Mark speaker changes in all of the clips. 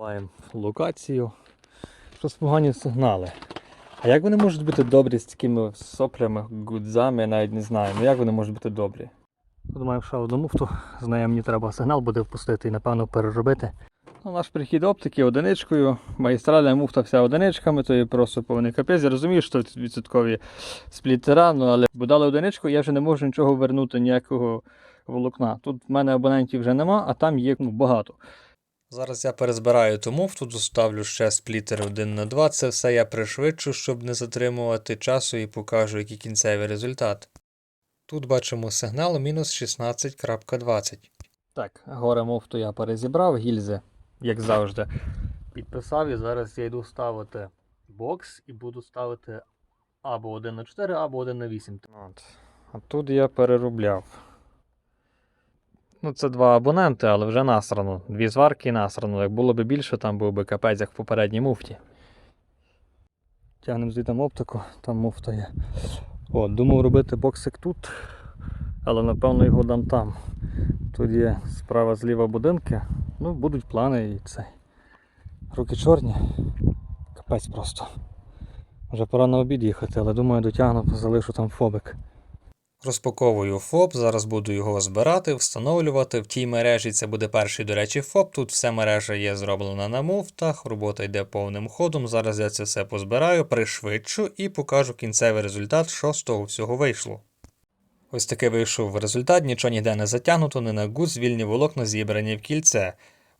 Speaker 1: Маємо локацію. Щось погані сигнали. А як вони можуть бути добрі з такими соплями, гудзами, я навіть не знаю. Ну як вони можуть бути добрі? Тут маємо ще одну муфту, з нею мені треба сигнал буде впустити і напевно переробити. Ну, наш прихід оптики одиничкою, магістральна муфта вся одиничками, то є просто повний капець. Я розумію, що це відсоткові сплітера, ну, але бо дали одиничку, я вже не можу нічого вернути, ніякого волокна. Тут в мене абонентів вже нема, а там є ну, багато. Зараз я перезбираю ту муфту, доставлю ще сплітер 1 на 2. Це все я пришвидшу, щоб не затримувати часу і покажу, який кінцевий результат. Тут бачимо сигнал мінус 16.20. Так, горе муфту я перезібрав, гільзи, як завжди, підписав і зараз я йду ставити бокс і буду ставити або 1 на 4, або 1 на 8. От. А тут я переробляв. Ну, це два абоненти, але вже насрано. Дві зварки насрано. Як було б більше, там був би капець, як в попередній муфті. Тягнемо звідти оптику, там муфта є. О, думав робити боксик тут, але напевно його дам там. Тут є справа зліва будинки. Ну, будуть плани і цей. Руки чорні. Капець просто. Вже пора на обід їхати, але думаю, дотягну, залишу там фобик. Розпаковую ФОП, зараз буду його збирати, встановлювати. В тій мережі це буде перший, до речі, ФОП. Тут вся мережа є зроблена на муфтах, робота йде повним ходом. Зараз я це все позбираю, пришвидшу і покажу кінцевий результат, що з того всього вийшло. Ось такий вийшов результат, нічого ніде не затягнуто, не на гуз, вільні волокна зібрані в кільце.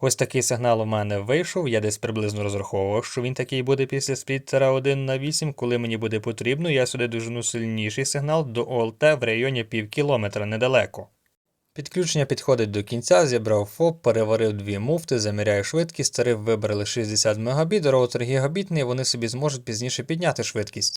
Speaker 1: Ось такий сигнал у мене вийшов, я десь приблизно розраховував, що він такий буде після спліттера 1 на 8. Коли мені буде потрібно, я сюди дожену сильніший сигнал до ОЛТ в районі пів кілометра недалеко. Підключення підходить до кінця, зібрав ФОП, переварив дві муфти, заміряю швидкість, тариф вибрали 60 Мбіт, роутер гігабітний, вони собі зможуть пізніше підняти швидкість.